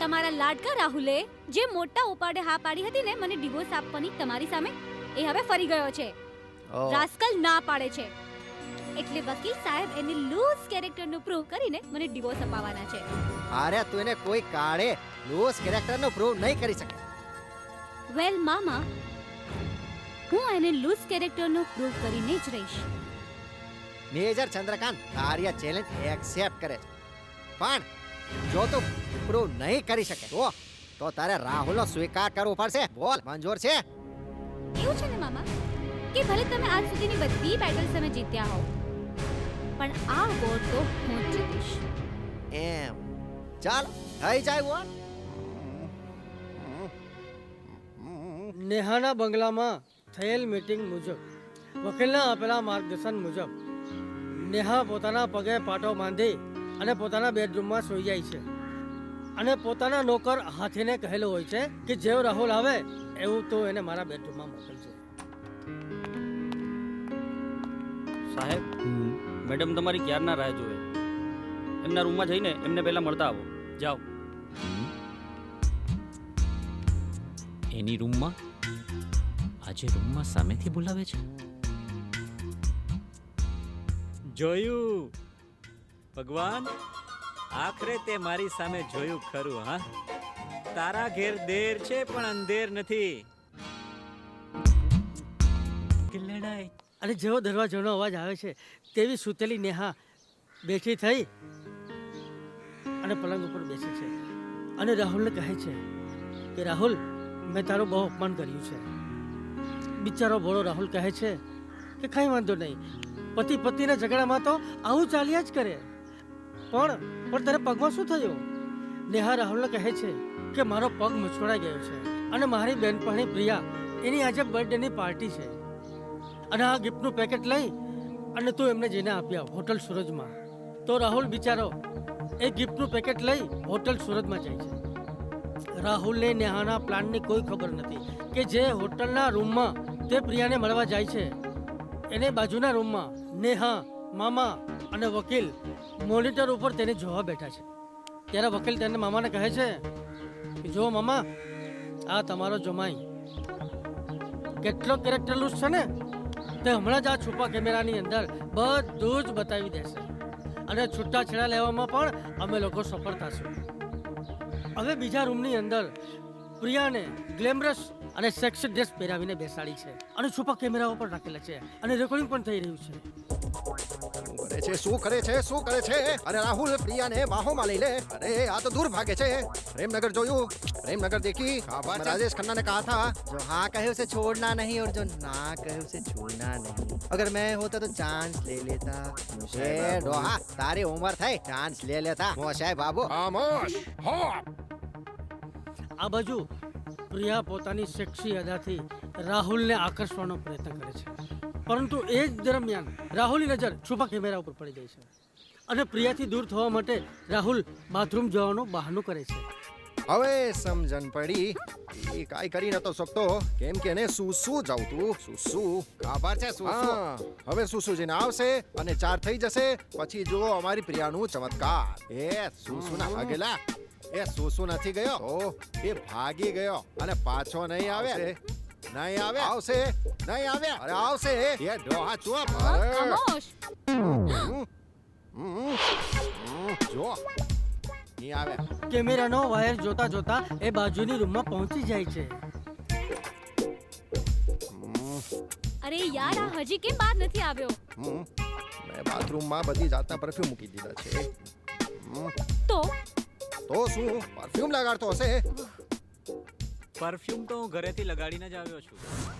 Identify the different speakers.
Speaker 1: તમારા લાડકા રાહુલે જે મોટા ઉપાડે હા પાડી હતી ને મને ડિવોર્સ આપવાની તમારી સામે એ હવે ફરી ગયો છે. રાસ્કલ ના પાડે છે. એટલે વકીલ સાહેબ એની લૂઝ કેરેક્ટરનું પ્રૂવ કરીને મને ડિવોર્સ અપાવવાના છે.
Speaker 2: અરે તું એને કોઈ કાળે લૂઝ કેરેક્ટરનો પ્રૂવ નહીં કરી શકે.
Speaker 1: વેલ મામા હું એને લૂઝ કેરેક્ટરનો પ્રૂવ કરીને જ રહીશ.
Speaker 2: મેજર ચંદ્રકાંત તારી આ ચેલેન્જ એક્સેપ્ટ કરે છે. પણ જો તું પ્રૂવ નહીં કરી શકે. તો તો તારે રાહુલનો સ્વીકાર કરવો પડશે. બોલ મંજૂર છે?
Speaker 1: એવું છે ને મામા? કે ભલે તમે આજ સુધીની બધી બેટલ્સ તમે જીત્યા હો પણ આ વોર તો હું જીતીશ.
Speaker 2: એમ. ચાલ થઈ જાય બોલ
Speaker 3: નેહાના બંગલામાં થયેલ મીટિંગ મુજબ વકીલના આપેલા માર્ગદર્શન મુજબ નેહા પોતાના પગે પાટો બાંધી અને પોતાના બેડરૂમમાં સૂઈ જાય છે. અને પોતાના નોકર હાથીને કહેલું હોય છે કે જેવો રાહુલ આવે એવું તો એને મારા બેડરૂમમાં મોકલજો.
Speaker 4: સાહેબ મેડમ તમારી ક્યારના રાહ જોવે? એમના રૂમમાં જઈને એમને પહેલા મળતા આવો. જાઓ.
Speaker 5: એની રૂમમાં? આજે રૂમમાં સામેથી બોલાવે છે?
Speaker 6: જોયું. ભગવાન. આખરે તે મારી સામે જોયું ખરું, હા? તારા ઘેર દેર છે, પણ અંધેર નથી.
Speaker 3: અને જેવો દરવાજાનો અવાજ આવે છે, તેવી સૂતેલી નેહા બેઠી થઈ અને પલંગ ઉપર બેસે છે. અને રાહુલને કહે છે કે, રાહુલ, મેં તારું બહુ અપમાન કર્યું છે. બિચારો ભોળો રાહુલ કહે છે કે, કંઈ વાંધો નહીં. પતિ પતિના ઝઘડામાં તો આવું ચાલ્યા જ કરે. પણ પણ તારે પગમાં શું થયું? નેહા રાહુલને કહે છે કે મારો પગ મચકોડાઈ ગયો છે અને મારી બેનપણી પ્રિયા એની આજે બર્થડેની પાર્ટી છે. અને આ ગિફ્ટનું પેકેટ લઈ અને તું એમને જઈને આપ્યા હોટલ સુરજમાં. તો રાહુલ બિચારો એ ગિફ્ટનું પેકેટ લઈ હોટલ સુરજમાં જાય છે. રાહુલને નેહાના પ્લાનની કોઈ ખબર નથી કે જે હોટલના રૂમમાં તે પ્રિયાને મળવા જાય છે. એને બાજુના રૂમમાં નેહા, મામા અને વકીલ મોનિટર ઉપર તેને જોવા બેઠા છે. ત્યારે વકીલ તેને મામાને કહે છે કે, જો મામા, આ તમારો જમાઈ. કેટલો કેરેક્ટરલુસ છે ને? તે હમણાં જ આ છુપા કેમેરાની અંદર બધું જ બતાવી દેશે. અને છૂટાછેડા લેવામાં પણ અમે લોકો સફળ થશું. હવે બીજા રૂમની અંદર પ્રિયાને ગ્લેમરસ અને સેક્સ ડ્રેસ પહેરાવીને બેસાડી છે. અને છુપા કેમેરાઓ પણ રાખેલા છે. અને રેકોર્ડિંગ પણ થઈ રહ્યું છે.
Speaker 2: શું કરે છે શું કરે છે શું કરે છે અરે રાહુલ પ્રિયાને બાહોમાં લઈ લે અરે આ તો દૂર ભાગે છે प्रेमनगर જોયું प्रेमनगर देखी मैं राजेश खन्ना ने कहा था जो हाँ कहे उसे छोड़ना नहीं और जो ना कहे उसे छूना नहीं अगर मैं होता तो चांस ले लेता ए डोहा તારી ઉંમર થઈ ચાન્સ લે લેતા મોશાય બાબુ
Speaker 7: ખામોશ હો
Speaker 3: આ બાજુ પ્રિયા પોતાની સેક્સી અદાથી રાહુલને આકર્ષવાનો પ્રયત્ન કરે છે પરંતુ એ જ દરમિયાન રાહુલની નજર છુપા કેમેરા ઉપર પડી જાય છે અને પ્રિયાથી દૂર થવા માટે રાહુલ બાથરૂમ જવાનું બહાનું કરે છે.
Speaker 7: હવે સમજણ પડી. એ કાંઈ કરી નતો શકતો. કેમ કે એને સુસુ જાવતું સુસુ.
Speaker 2: ખબર છે શું શું
Speaker 7: હા હવે સુસુ જઈને આવશે અને ચાર થઈ જશે. પછી જો અમારી પ્રિયાનું ચમત્કાર.
Speaker 2: એ સુસુ ના ભાગેલા. એ સુસુ નથી ગયો. તો એ ભાગી ગયો અને પાછો નહીં આવે. નહીં આવે? આવશે. નહીં આવે? અરે આવશે. એ ડોહા ચૂપ હમ, જો. નહીં આવે.
Speaker 3: કેમેરાનો વાયર જોતા જોતા એ બાજુની રૂમમાં પહોંચી જાય છે.
Speaker 1: અરે યાર આ હજી કેમ બહાર નથી આવ્યો?
Speaker 7: મેં બાથરૂમમાં બધી જાતના પરફ્યુમ મૂકી દીધા છે.
Speaker 1: તો?
Speaker 7: તો શું? પરફ્યુમ લગાડતો હશે?
Speaker 6: પરફ્યુમ તો હું ઘરેથી લગાડીને જ આવ્યો છું.